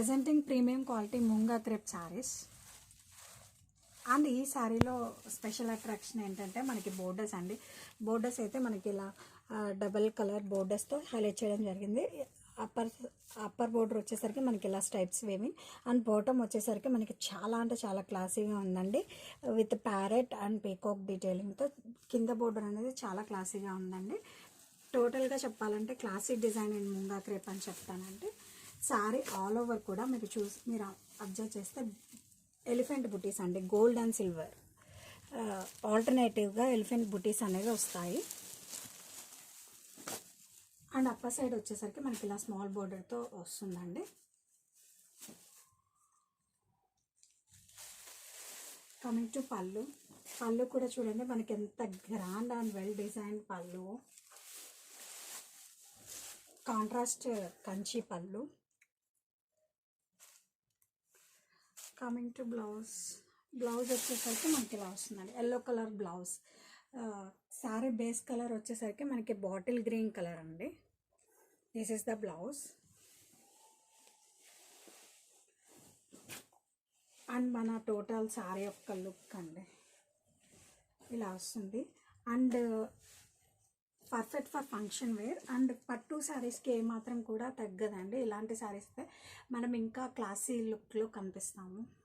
Presenting premium quality Munga crepe sarees and ఈ శారీలో special attraction ఏంటంటే మనకి బోర్డర్స్ అండి. బోర్డర్స్ అయితే మనకి ఇలా డబల్ కలర్ బోర్డర్స్తో హైలైట్ చేయడం జరిగింది. అప్పర్ అప్పర్ బోర్డర్ వచ్చేసరికి మనకి ఇలా స్టైప్స్ వేవింగ్ అండ్ బాటమ్ వచ్చేసరికి మనకి చాలా అంటే చాలా క్లాసీగా ఉందండి. విత్ ప్యారెట్ అండ్ పీకాక్ డీటెయిలింగ్తో కింద బోర్డర్ అనేది చాలా క్లాసీగా ఉందండి. టోటల్గా చెప్పాలంటే classic design and Munga crepe అని చెప్తానంటే సారీ ఆల్ ఓవర్ కూడా మీరు చూసి మీరు అబ్జర్వ్ చేస్తే ఎలిఫెంట్ బుటీస్ అండి గోల్డ్ అండ్ సిల్వర్. ఆల్టర్నేటివ్గా ఎలిఫెంట్ బుటీస్ అనేవి వస్తాయి. అండ్ అప్పర్ సైడ్ వచ్చేసరికి మనకి ఇలా స్మాల్ బోర్డర్తో వస్తుందండి. కమింగ్ టు పళ్ళు. పళ్ళు కూడా చూడండి మనకి ఎంత గ్రాండ్ అండ్ వెల్ డిజైన్ పళ్ళు. కాంట్రాస్ట్ కంచి పళ్ళు. Coming to blouse. బ్లౌజ్ వచ్చేసరికి మనకి ఇలా వస్తుందండి. Yellow colour blouse. Saree base colour వచ్చేసరికి మనకి బాటిల్ గ్రీన్ కలర్ అండి. This is the blouse. And మన టోటల్ శారీ యొక్క లుక్ అండి. ఇలా వస్తుంది. And perfect for function wear. And పట్టు శారీస్కి ఏమాత్రం కూడా తగ్గదండి. ఇలాంటి శారీస్ మనం ఇంకా క్లాసీ లుక్లో కనిపిస్తాము.